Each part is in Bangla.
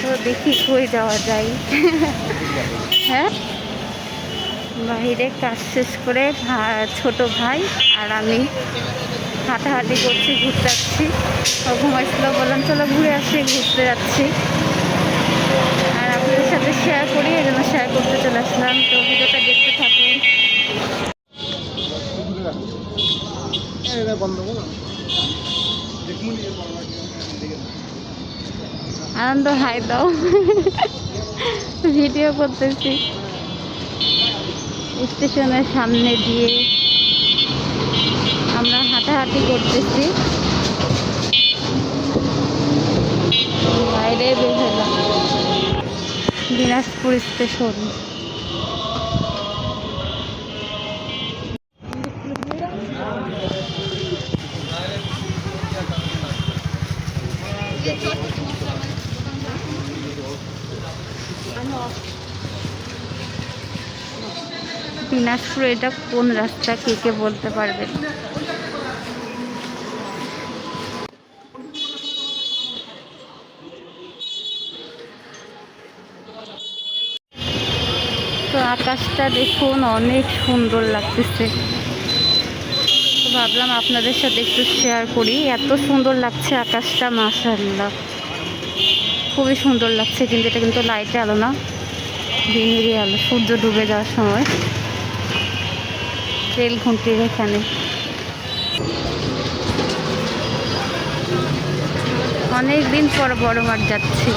তো দেখি কই যাওয়া যায়। হ্যাঁ? বাইরে কাজ শেষ করে ছোট ভাই আর আমি হাঁটাহাঁটি করছি ঘুরতে যাচ্ছি ও ঘুমাইছিল, বললাম, চলো ঘুরে আসি, ঘুরতে যাচ্ছি। আর আপনাদের সাথে শেয়ার করি, এই জন্য শেয়ার করতে চলে আসলাম। তো ভিডিওটা দেখতে থাকুন। আনন্দ হাই দাও। ভিডিও করতেছি। স্টেশনের সামনে দিয়ে আমরা হাঁটাহাঁটি করতেছি। বাইরে বের হলাম। দিনাজপুর স্টেশন। দিনাজপুর এটা কোন রাস্তা কে কে বলতে পারবেন তো আকাশটা দেখুন অনেক সুন্দর লাগতেছে। ভাবলাম আপনাদের সাথে একটু শেয়ার করি। এত সুন্দর লাগছে আকাশটা মাশাল্লাহ খুবই সুন্দর লাগছে, কিন্তু এটা কিন্তু লাইটে আলো না। দিনেরই আলো, সূর্য ডুবে যাওয়ার সময়। রেল ঘুঁটির এখানে। অনেক দিন পর বড় মাঠ যাচ্ছি।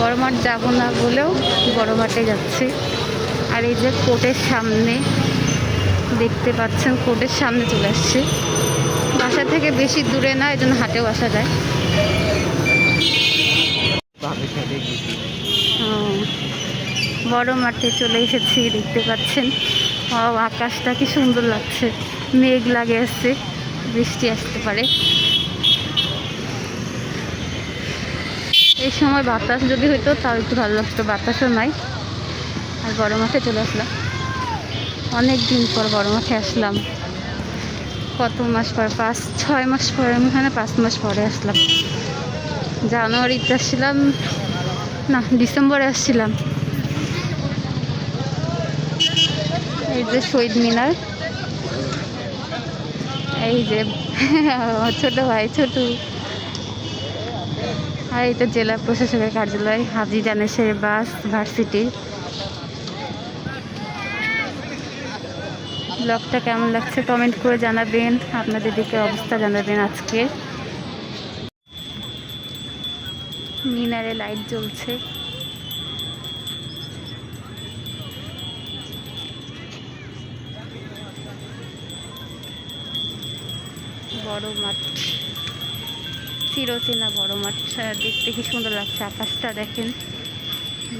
বড় মাঠ যাব না বলেও বড় মাঠে যাচ্ছি। আর এই যে কোর্টের সামনে দেখতে পাচ্ছেন, কোর্টের সামনে চলে আসছে। বাসা থেকে বেশি দূরে না, এই জন্য হাটেও আসা যায়। বড় মাঠে চলে এসেছি, দেখতে পাচ্ছেন। আকাশটা কি সুন্দর লাগছে। মেঘ লাগে আসছে, বৃষ্টি আসতে পারে। এই সময় বাতাস যদি হইতো, তাও একটু ভালো লাগতো। বাতাসও নাই। আর বড় মাঠে চলে আসলাম। অনেক দিন পর বড় মাঠে আসলাম। কত মাস পর? পাঁচ, ছয় মাস পরে, আমি এখানে পাঁচ মাস পরে আসলাম। জানুয়ারিতে আসছিলাম, না, ডিসেম্বরে আসছিলাম। এই যে শহীদ মিনার। এই যে ছোট ভাই, ছোট। আর তো জেলা প্রশাসকের কার্যালয়, হাজি জানেশের বাস, ভার্সিটি। ব্লগটা কেমন লাগছে কমেন্ট করে জানাবেন। আপনাদের দিকে অবস্থা জানাবেন আজকে। মিনারে লাইট জ্বলছে। বড় মাঠ। চিরচেনা বড় মাঠ। দেখতে কি সুন্দর লাগছে। আকাশটা দেখেন।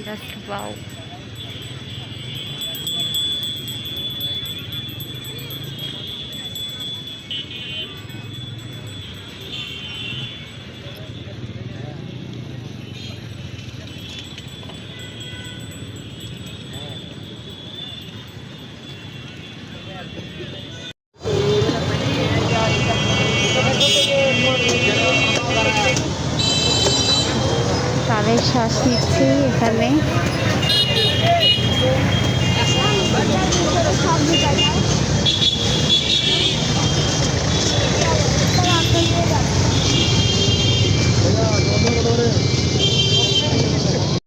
জাস্ট বাউ শ্বাস নিচ্ছি এখানে।